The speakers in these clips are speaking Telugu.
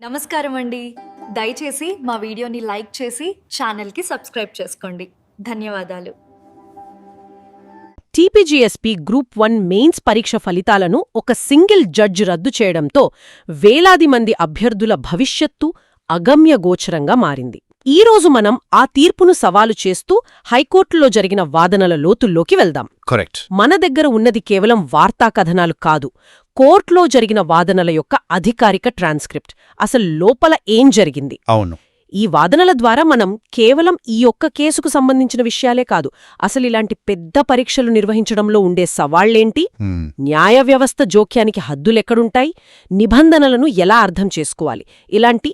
నమస్కారం అండి. దయచేసి మా వీడియోని లైక్ చేసి ఛానల్కి సబ్స్క్రైబ్ చేసుకోండి. ధన్యవాదాలు. టీపీజీఎస్పీ గ్రూప్ వన్ మెయిన్స్ పరీక్ష ఫలితాలను ఒక సింగిల్ జడ్జ్ రద్దు చేయడంతో వేలాది మంది అభ్యర్థుల భవిష్యత్తు అగమ్యగోచరంగా మారింది. ఈ రోజు మనం ఆ తీర్పును సవాలు చేస్తూ హైకోర్టులో జరిగిన వాదనల లోతుల్లోకి వెళ్దాం. కరెక్ట్. మన దగ్గర ఉన్నది కేవలం వార్తా కథనాలు కాదు కోర్టులో జరిగిన వాదనల యొక్క అధికారిక ట్రాన్స్క్రిప్ట్. అసలు లోపల ఏం జరిగింది? అవును. ఈ వాదనల ద్వారా మనం కేవలం ఈ ఒక్క కేసుకు సంబంధించిన విషయాలే కాదు అసలు ఇలాంటి పెద్ద పరీక్షలు నిర్వహించడంలో ఉండే సవాళ్ళేంటి న్యాయ వ్యవస్థ జోక్యానికి హద్దులెక్కడుంటాయి నిబంధనలను ఎలా అర్థం చేసుకోవాలి? ఇలాంటి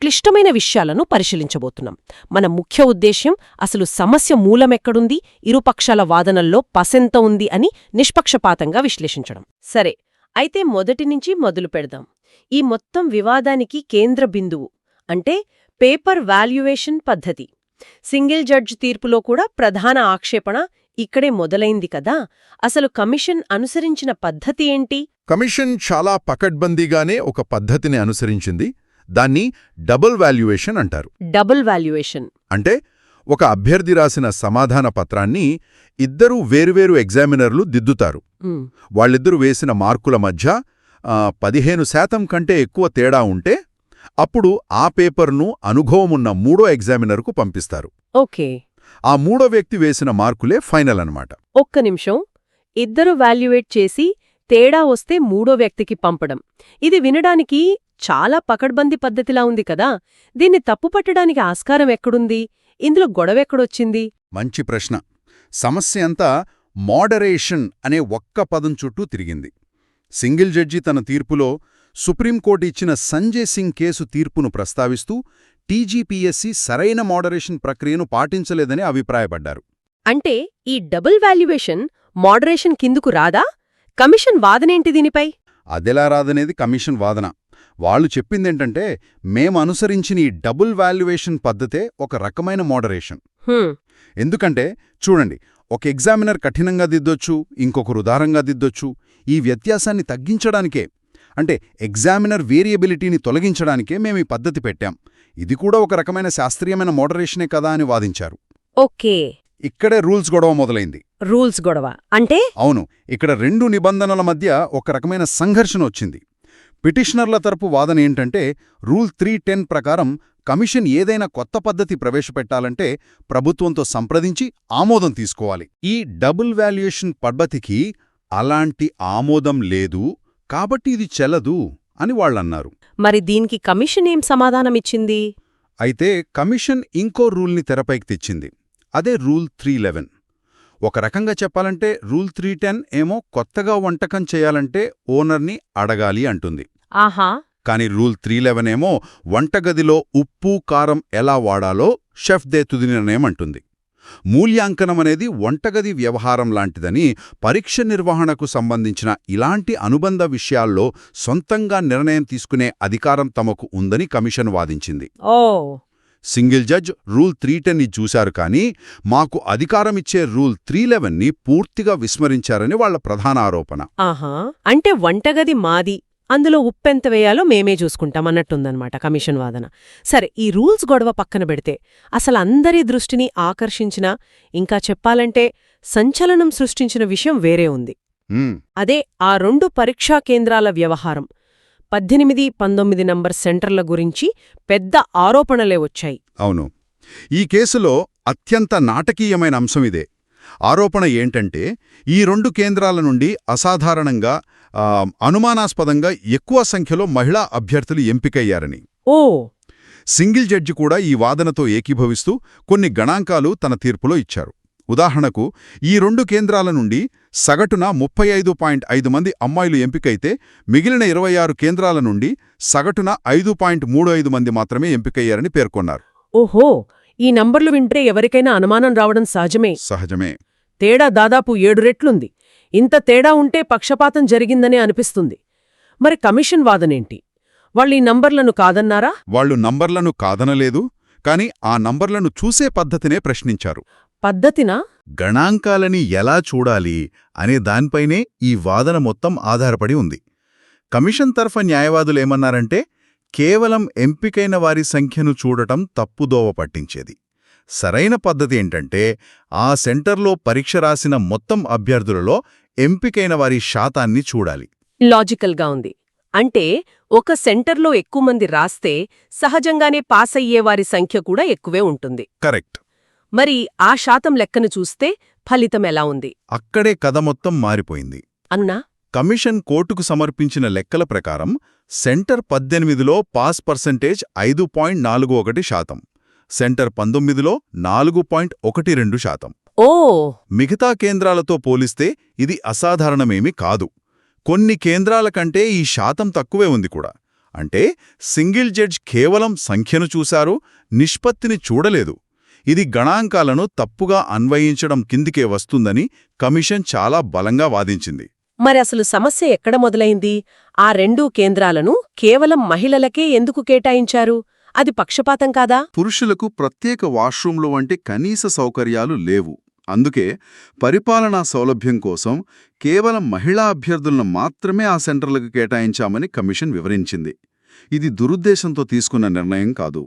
క్లిష్టమైన విషయాలను పరిశీలించబోతున్నాం. మన ముఖ్య ఉద్దేశ్యం అసలు సమస్య మూలమెక్కడుంది ఇరుపక్షాల వాదనల్లో పసెంత ఉంది అని నిష్పక్షపాతంగా విశ్లేషించడం. సరే అయితే మొదటి నుంచి మొదలు పెడదాం. ఈ మొత్తం వివాదానికి కేంద్ర బిందువు అంటే పేపర్ వాల్యుయేషన్ పద్ధతి. సింగిల్ జడ్జ్ తీర్పులో కూడా ప్రధాన ఆక్షేపణ ఇక్కడే మొదలైంది కదా. అసలు కమిషన్ అనుసరించిన పద్ధతి ఏంటి? కమిషన్ చాలా పకడ్బందీగానే ఒక పద్ధతిని అనుసరించింది. దాన్ని డబుల్ వాల్యుయేషన్ అంటారు. Double valuation. అంటే ఒక అభ్యర్థి రాసిన సమాధాన పత్రాన్ని ఇద్దరు వేరువేరు ఎగ్జామినర్లు దిద్దుతారు. వాళ్ళిద్దరూ వేసిన మార్కుల మధ్య పదిహేను శాతం కంటే ఎక్కువ తేడా ఉంటే అప్పుడు ఆ పేపర్ను అనుభవమున్న మూడో ఎగ్జామినర్కు పంపిస్తారు. ఓకే. ఆ మూడో వ్యక్తి వేసిన మార్కులే ఫైనల్ అన్నమాట. ఒక్క నిమిషం. ఇద్దరు వాల్యుయేట్ చేసి తేడా వస్తే మూడో వ్యక్తికి పంపడం. ఇది వినడానికి చాలా పకడ్బందీ పద్ధతిలా ఉంది కదా. దీన్ని తప్పుపట్టడానికి ఆస్కారం ఎక్కడుంది? ఇందులో గొడవెక్కడొచ్చింది మంచి ప్రశ్న. సమస్య అంతా మోడరేషన్ అనే ఒక్క పదం చుట్టూ తిరిగింది. సింగిల్ జడ్జి తన తీర్పులో సుప్రీంకోర్టు ఇచ్చిన సంజయ్ సింగ్ కేసు తీర్పును ప్రస్తావిస్తూ టీజీపీఎస్సీ సరైన మోడరేషన్ ప్రక్రియను పాటించలేదని అభిప్రాయపడ్డారు. అంటే ఈ డబుల్ వాల్యుయేషన్ మోడరేషన్ కిందుకు రాదా? కమిషన్ వాదనేంటి దీనిపై? అదెలా రాదనేది కమిషన్ వాదన. వాళ్ళు చెప్పిందేంటంటే మేం అనుసరించిన ఈ డబుల్ వాల్యుయేషన్ పద్ధతే ఒక రకమైన మోడరేషన్. ఎందుకంటే చూడండి ఒక ఎగ్జామినర్ కఠినంగా దిద్దొచ్చు ఇంకొకరు ఉదారంగా దిద్దొచ్చు. ఈ వ్యత్యాసాన్ని తగ్గించడానికే అంటే ఎగ్జామినర్ వేరియబిలిటీని తొలగించడానికే మేము ఈ పద్ధతి పెట్టాం. ఇది కూడా ఒక రకమైన శాస్త్రీయమైన మోడరేషనే కదా అని వాదించారు. ఓకే. ఇక్కడే రూల్స్ గొడవ మొదలైంది. రూల్స్ గొడవ. అంటే? అవును ఇక్కడ రెండు నిబంధనల మధ్య ఒక రకమైన సంఘర్షణ వచ్చింది. పిటిషనర్ల తరపు వాదన ఏంటంటే రూల్ త్రీ టెన్ ప్రకారం కమిషన్ ఏదైనా కొత్త పద్ధతి ప్రవేశపెట్టాలంటే ప్రభుత్వంతో సంప్రదించి ఆమోదం తీసుకోవాలి. ఈ డబుల్ వాల్యుయేషన్ పద్ధతికి అలాంటి ఆమోదం లేదు కాబట్టి ఇది చెల్లదు అని వాళ్ళన్నారు. మరి దీనికి కమిషన్ ఏం సమాధానమిచ్చింది అయితే కమిషన్ ఇంకో రూల్ని తెరపైకి తెచ్చింది. అదే రూల్ త్రీ లెవెన్. ఒక రకంగా చెప్పాలంటే రూల్ త్రీ టెన్ ఏమో కొత్తగా వంటకం చేయాలంటే ఓనర్ని అడగాలి అంటుంది. ఆహా. కాని రూల్ త్రీ లెవెన్ ఏమో వంటగదిలో ఉప్పు కారం ఎలా వాడాలో షెఫ్ దే తుది నిర్ణయం అంటుంది. మూల్యాంకనం అనేది వంటగది వ్యవహారం లాంటిదని పరీక్ష నిర్వహణకు సంబంధించిన ఇలాంటి అనుబంధ విషయాల్లో సొంతంగా నిర్ణయం తీసుకునే అధికారం తమకు ఉందని కమిషన్ వాదించింది. ఓ. సింగిల్ జడ్జ్ రూల్ త్రీ టెన్ని చూశారు కానీ మాకు అధికారమిచ్చే రూల్ త్రీ లెవెన్ని పూర్తిగా విస్మరించారని వాళ్ళ ప్రధాన ఆరోపణ. ఆహా. అంటే వంటగది మాది. అందులో ఉప్పెంత వేయాలో మేమే చూసుకుంటామన్నట్టుందన్నమాట కమిషన్ వాదన. సరే ఈ రూల్స్ గొడవ పక్కన పెడితే అసలు అందరి దృష్టిని ఆకర్షించిన ఇంకా చెప్పాలంటే సంచలనం సృష్టించిన విషయం వేరే ఉంది. అదే ఆ రెండు పరీక్షా కేంద్రాల వ్యవహారం. పద్దెనిమిది పంతొమ్మిది నంబర్ సెంటర్ల గురించి పెద్ద ఆరోపణలే వచ్చాయి. అవును. ఈ కేసులో అత్యంత నాటకీయమైన అంశం ఇదే. ఆరోపణ ఏంటంటే ఈ రెండు కేంద్రాల నుండి అసాధారణంగా అనుమానాస్పదంగా ఎక్కువ సంఖ్యలో మహిళా అభ్యర్థులు ఎంపికయ్యారని. ఓ! సింగిల్ జడ్జి కూడా ఈ వాదనతో ఏకీభవిస్తూ కొన్ని గణాంకాలు తన తీర్పులో ఇచ్చారు. ఉదాహరణకు ఈ రెండు కేంద్రాల నుండి సగటున ముప్పై ఐదు పాయింట్ ఐదు మంది అమ్మాయిలు ఎంపికైతే మిగిలిన ఇరవై ఆరు కేంద్రాల నుండి సగటున ఐదు పాయింట్ మూడు ఐదు మంది మాత్రమే ఎంపికయ్యారని పేర్కొన్నారు. ఓహో! ఈ నంబర్లు వింటే ఎవరికైనా అనుమానం రావడం సహజమే. సహజమే. తేడా దాదాపు ఏడు రెట్లుంది. ఇంత తేడా ఉంటే పక్షపాతం జరిగిందనే అనిపిస్తుంది. మరి కమిషన్ వాదనేంటి? వాళ్ళు ఈ నంబర్లను కాదన్నారా? వాళ్ళు నంబర్లను కాదనలేదు కాని ఆ నంబర్లను చూసే పద్ధతినే ప్రశ్నించారు. పద్ధతినా? గణాంకాలని ఎలా చూడాలి అనే దానిపైనే ఈ వాదన మొత్తం ఆధారపడి ఉంది. కమిషన్ తరఫు న్యాయవాదులేమన్నారంటే కేవలం ఎంపికైన వారి సంఖ్యను చూడటం తప్పుదోవ పట్టించేది. సరైన పద్ధతి ఏంటంటే ఆ సెంటర్లో పరీక్ష రాసిన మొత్తం అభ్యర్థులలో ఎంపికైన వారి శాతాన్ని చూడాలి. లాజికల్గా ఉంది. అంటే ఒక సెంటర్లో ఎక్కువ మంది రాస్తే సహజంగానే పాస్ అయ్యేవారి సంఖ్య కూడా ఎక్కువే ఉంటుంది. కరెక్ట్. మరి ఆ శాతం లెక్కను చూస్తే ఫలితం ఎలా ఉంది? అక్కడే కథ మొత్తం మారిపోయింది. అన్నా కమిషన్ కోర్టుకు సమర్పించిన లెక్కల ప్రకారం సెంటర్ పద్దెనిమిదిలో పాస్ పర్సంటేజ్ ఐదు పాయింట్ నాలుగు ఒకటి శాతం సెంటర్ పంతొమ్మిదిలో నాలుగు పాయింట్ ఒకటి రెండు శాతం. ఓ! మిగతా కేంద్రాలతో పోలిస్తే ఇది అసాధారణమేమీ కాదు. కొన్ని కేంద్రాల కంటే ఈ శాతం తక్కువే ఉంది కూడా. అంటే సింగిల్ జడ్జ్ కేవలం సంఖ్యను చూశారు నిష్పత్తిని చూడలేదు. ఇది గణాంకాలను తప్పుగా అన్వయించడం కిందికే వస్తుందని కమిషన్ చాలా బలంగా వాదించింది. మరి అసలు సమస్య ఎక్కడ మొదలైంది? ఆ రెండూ కేంద్రాలను కేవలం మహిళలకే ఎందుకు కేటాయించారు? అది పక్షపాతం కాదా? పురుషులకు ప్రత్యేక వాష్రూంలు వంటి కనీస సౌకర్యాలు లేవు. అందుకే పరిపాలనా సౌలభ్యం కోసం కేవలం మహిళా అభ్యర్థులను మాత్రమే ఆ సెంటర్లకు కేటాయించామని కమిషన్ వివరించింది. ఇది దురుద్దేశంతో తీసుకున్న నిర్ణయం కాదు.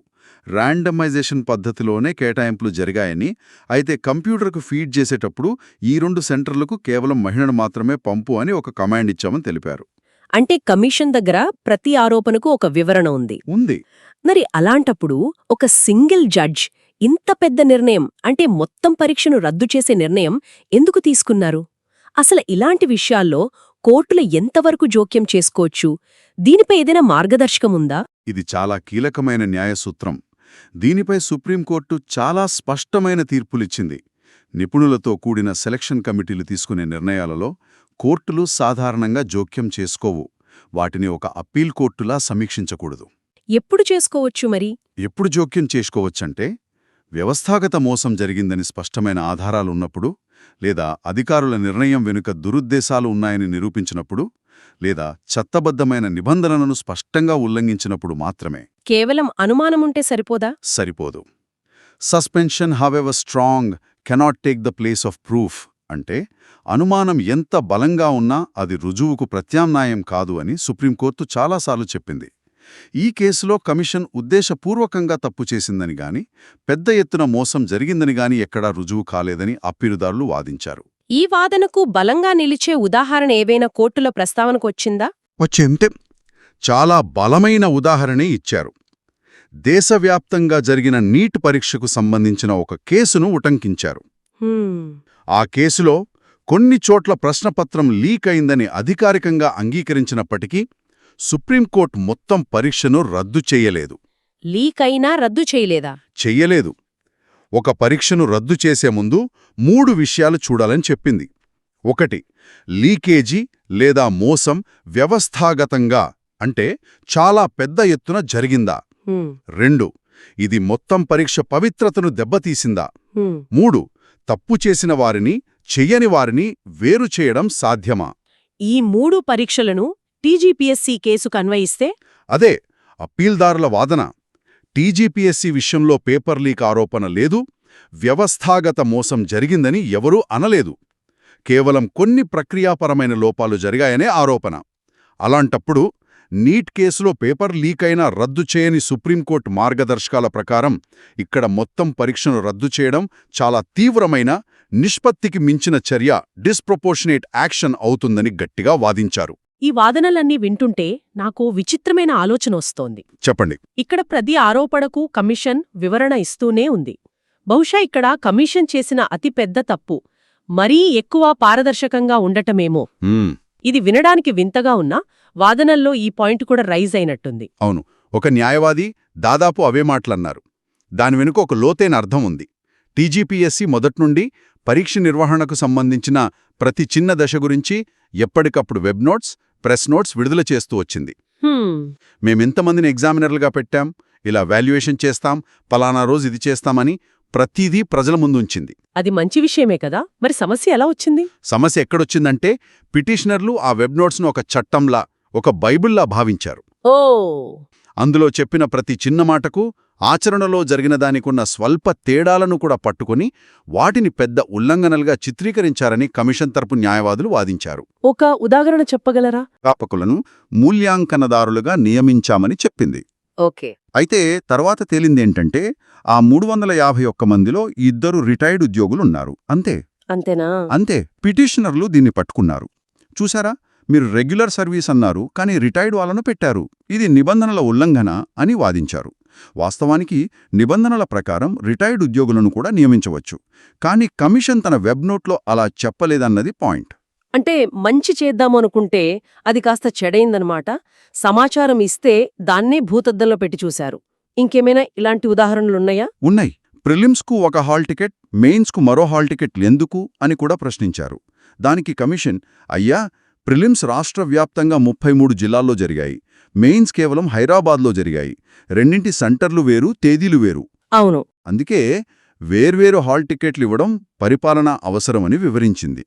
ర్యాండమైజేషన్ పద్ధతిలోనే కేటాయింపులు జరిగాయని అయితే కంప్యూటర్కు ఫీడ్ చేసేటప్పుడు ఈ రెండు సెంటర్లకు కేవలం మహిళను మాత్రమే పంపు అని ఒక కమాండ్ ఇచ్చామని తెలిపారు. అంటే కమిషన్ దగ్గర ప్రతి ఆరోపణకు ఒక వివరణ ఉంది. ఉంది. మరి అలాంటప్పుడు ఒక సింగిల్ జడ్జ్ ఇంత పెద్ద నిర్ణయం అంటే మొత్తం పరీక్షను రద్దు చేసే నిర్ణయం ఎందుకు తీసుకున్నారు? అసలు ఇలాంటి విషయాల్లో కోర్టులు ఎంతవరకు జోక్యం చేసుకోవచ్చు? దీనిపై ఏదైనా మార్గదర్శకముందా ఇది చాలా కీలకమైన న్యాయసూత్రం. దీనిపై సుప్రీంకోర్టు చాలా స్పష్టమైన తీర్పులిచ్చింది. నిపుణులతో కూడిన సెలక్షన్ కమిటీలు తీసుకునే నిర్ణయాలలో కోర్టులు సాధారణంగా జోక్యం చేసుకోవు. వాటిని ఒక అప్పీల్ కోర్టులా సమీక్షించకూడదు. ఎప్పుడు చేసుకోవచ్చు మరి? ఎప్పుడు జోక్యం చేసుకోవచ్చంటే వ్యవస్థాగత మోసం జరిగిందని స్పష్టమైన ఆధారాలున్నప్పుడు లేదా అధికారుల నిర్ణయం వెనుక దురుద్దేశాలు ఉన్నాయని నిరూపించినప్పుడు లేదా చట్టబద్ధమైన నిబంధనలను స్పష్టంగా ఉల్లంఘించినప్పుడు మాత్రమే కేవలం అనుమానముంటే సరిపోదా? సరిపోదు. Suspicion however strong cannot take the place of proof అంటే అనుమానం ఎంత బలంగా ఉన్నా అది రుజువుకు ప్రత్యామ్నాయం కాదు అని సుప్రీంకోర్టు చాలాసార్లు చెప్పింది. ఈ కేసులో కమిషన్ ఉద్దేశపూర్వకంగా తప్పు చేసిందని గాని పెద్ద ఎత్తున మోసం జరిగిందని గాని ఎక్కడా రుజువు కాలేదని అప్పిరుదారులు వాదించారు. ఈ వాదనకు బలంగా నిలిచే ఉదాహరణ ఏవైనా కోర్టులో ప్రస్తావనకొచ్చిందా వచ్చేంతే చాలా బలమైన ఉదాహరణే ఇచ్చారు. దేశవ్యాప్తంగా జరిగిన నీట్ పరీక్షకు సంబంధించిన ఒక కేసును ఉటంకించారు. ఆ కేసులో కొన్ని చోట్ల ప్రశ్నపత్రం లీక్ అయిందని అధికారికంగా అంగీకరించినప్పటికీ సుప్రీంకోర్టు మొత్తం పరీక్షను రద్దు చెయ్యలేదు లీక్ అయినా రద్దు చేయలేదా? చెయ్యలేదు ఒక పరీక్షను రద్దు చేసే ముందు మూడు విషయాలు చూడాలని చెప్పింది. ఒకటి లీకేజీ లేదా మోసం వ్యవస్థాగతంగా అంటే చాలా పెద్ద ఎత్తున జరిగిందా? రెండు ఇది మొత్తం పరీక్ష పవిత్రతను దెబ్బతీసిందా. మూడు తప్పు చేసిన వారిని చెయ్యని వారిని వేరు చేయడం సాధ్యమా? ఈ మూడు పరీక్షలను టీజీపీఎస్సీ కేసుకు అన్వయిస్తే అదే అప్పీల్దారుల వాదన. టీజీపీఎస్సీ విషయంలో పేపర్ లీక్ ఆరోపణ లేదు వ్యవస్థాగత మోసం జరిగిందని ఎవరూ అనలేదు. కేవలం కొన్ని ప్రక్రియాపరమైన లోపాలు జరిగాయనే ఆరోపణ. అలాంటప్పుడు నీట్ కేసులో పేపర్ లీక్ అయినా రద్దు చేయని సుప్రీంకోర్టు మార్గదర్శకాల ప్రకారం ఇక్కడ మొత్తం పరీక్షను రద్దు చేయడం చాలా తీవ్రమైన నిష్పత్తికి మించిన చర్య డిస్ప్రపోర్షనేట్ యాక్షన్ అవుతుందని గట్టిగా వాదించారు. ఈ వాదనలన్నీ వింటుంటే నాకు విచిత్రమైన ఆలోచన వస్తోంది. చెప్పండి. ఇక్కడ ప్రతి ఆరోపణకు కమిషన్ వివరణ ఇస్తూనే ఉంది. బహుశా ఇక్కడ కమిషన్ చేసిన అతిపెద్ద తప్పు మరీ ఎక్కువ పారదర్శకంగా ఉండటమేమో. మ్మ్. ఇది వినడానికి వింతగా ఉన్నా వాదనల్లో ఈ పాయింట్ కూడా రైజ్ అయినట్టుంది. అవును. ఒక న్యాయవాది దాదాపు అవే మాటలన్నారు. దాని వెనుక ఒక లోతైన అర్థం ఉంది. టీజీపీఎస్సీ మొదట్నుండి పరీక్ష నిర్వహణకు సంబంధించిన ప్రతి చిన్న దశ గురించి ఎప్పటికప్పుడు వెబ్ నోట్స్ ప్రెస్ నోట్స్ విడుదల చేస్తూ వచ్చింది. మేమెంతమందిని ఎగ్జామినర్లుగా పెట్టాం ఇలా వాల్యుయేషన్ చేస్తాం పలానా రోజు ఇది చేస్తామని ప్రతిదీ ప్రజల ముందుంచింది అది మంచి విషయమే కదా? మరి సమస్య ఎలా వచ్చింది? సమస్య ఎక్కడొచ్చిందంటే పిటిషనర్లు ఆ వెబ్ నోట్స్ను ఒక చట్టంలా ఒక బైబిల్లా భావించారు. ఓ! అందులో చెప్పిన ప్రతి చిన్న మాటకు ఆచరణలో జరిగిన దానికున్న స్వల్ప తేడాలను కూడా పట్టుకొని వాటిని పెద్ద ఉల్లంఘనలుగా చిత్రీకరించారని కమిషన్ తరపు న్యాయవాదులు వాదించారు. ఒక ఉదాహరణ చెప్పగలరా? ప్రాపకులను మూల్యాంకనదారులుగా నియమించామని చెప్పింది. ఓకే. అయితే తర్వాత తేలిందేంటంటే ఆ మూడు వందల యాభై ఒక్క మందిలో ఇద్దరు రిటైర్డ్ ఉద్యోగులున్నారు. అంతే. అంతేనా? అంతే. పిటిషనర్లు దీన్ని పట్టుకున్నారు. చూసారా మీరు రెగ్యులర్ సర్వీస్ అన్నారు కానీ రిటైర్డ్ వాళ్ళను పెట్టారు. ఇది నిబంధనల ఉల్లంఘన అని వాదించారు. వాస్తవానికి నిబంధనల ప్రకారం రిటైర్డ్ ఉద్యోగులను కూడా నియమించవచ్చు. కానీ కమిషన్ తన వెబ్ నోట్లో అలా చెప్పలేదన్నది పాయింట్. అంటే మంచి చేద్దాము అనుకుంటే అది కాస్త చెడైందనమాట సమాచారం ఇస్తే దాన్నే భూతద్దంలో పెట్టి చూశారు. ఇంకేమైనా ఇలాంటి ఉదాహరణలున్నాయా ఉన్నాయి. ప్రిలిమ్స్కు ఒక హాల్ టికెట్ మెయిన్స్కు మరో హాల్ టికెట్ ఎందుకు అని కూడా ప్రశ్నించారు. దానికి కమిషన్ అయ్యా ప్రిలిమ్స్ రాష్ట్ర వ్యాప్తంగా ముప్పై మూడు జిల్లాల్లో జరిగాయి. మెయిన్స్ కేవలం హైదరాబాద్లో జరిగాయి. రెండింటి సెంటర్లు వేరు తేదీలు వేరు. అవును. అందుకే వేర్వేరు హాల్ టికెట్లు ఇవ్వడం పరిపాలన అవసరమని వివరించింది.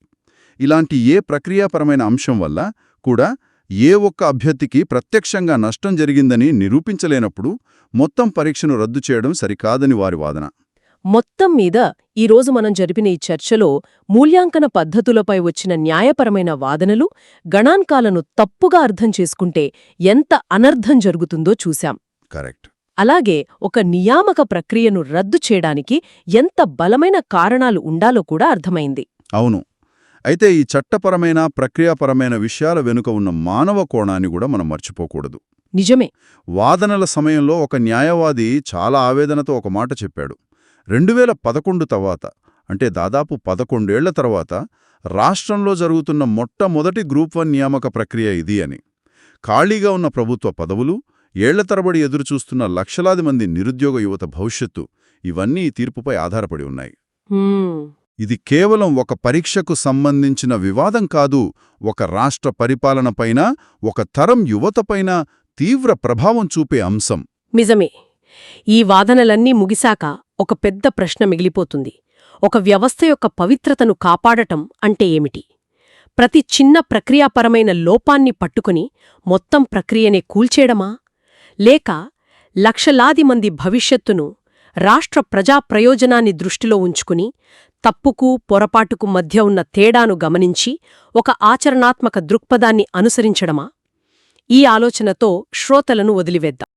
ఇలాంటి ఏ ప్రక్రియాపరమైన అంశం వల్ల కూడా ఏ ఒక్క అభ్యర్థికి ప్రత్యక్షంగా నష్టం జరిగిందని నిరూపించలేనప్పుడు మొత్తం పరీక్షను రద్దు చేయడం సరికాదని వారి వాదన. మొత్తం మీద ఈరోజు మనం జరిపిన ఈ చర్చలో మూల్యాంకన పద్ధతులపై వచ్చిన న్యాయపరమైన వాదనలు గణాంకాలను తప్పుగా అర్థం చేసుకుంటే ఎంత అనర్థం జరుగుతుందో చూశాం. కరెక్ట్. అలాగే ఒక నియామక ప్రక్రియను రద్దు చేయడానికి ఎంత బలమైన కారణాలు ఉండాలో కూడా అర్థమైంది. అవును. అయితే ఈ చట్టపరమైన ప్రక్రియాపరమైన విషయాల వెనుక ఉన్న మానవ కోణాన్ని కూడా మనం మర్చిపోకూడదు. నిజమే. వాదనల సమయంలో ఒక న్యాయవాది చాలా ఆవేదనతో ఒక మాట చెప్పాడు. రెండు వేల పదకొండు తర్వాత అంటే దాదాపు పదకొండేళ్ళ తర్వాత రాష్ట్రంలో జరుగుతున్న మొట్టమొదటి గ్రూప్ వన్ నియామక ప్రక్రియ ఇది అని. ఖాళీగా ఉన్న ప్రభుత్వ పదవులు ఏళ్ళ తరబడి ఎదురుచూస్తున్న లక్షలాది మంది నిరుద్యోగ యువత భవిష్యత్తు ఇవన్నీ ఈ తీర్పుపై ఆధారపడి ఉన్నాయి. ఇది కేవలం ఒక పరీక్షకు సంబంధించిన వివాదం కాదు ఒక రాష్ట్ర పరిపాలనపైన ఒక తరం యువతపైన తీవ్ర ప్రభావం చూపే అంశం. నిజమే. ఈ వాదనలన్నీ ముగిశాక ఒక పెద్ద ప్రశ్న మిగిలిపోతుంది. ఒక వ్యవస్థ యొక్క పవిత్రతను కాపాడటం అంటే ఏమిటి? ప్రతి చిన్న ప్రక్రియాపరమైన లోపాన్ని పట్టుకుని మొత్తం ప్రక్రియనే కూల్చేయడమా? లేక లక్షలాది మంది భవిష్యత్తును రాష్ట్ర ప్రజా ప్రయోజనాన్ని దృష్టిలో ఉంచుకుని తప్పుకు పొరపాటుకు మధ్య ఉన్న తేడాను గమనించి ఒక ఆచరణాత్మక దృక్పథాన్ని అనుసరించడమా? ఈ ఆలోచనతో శ్రోతలను వదిలివేద్దాం.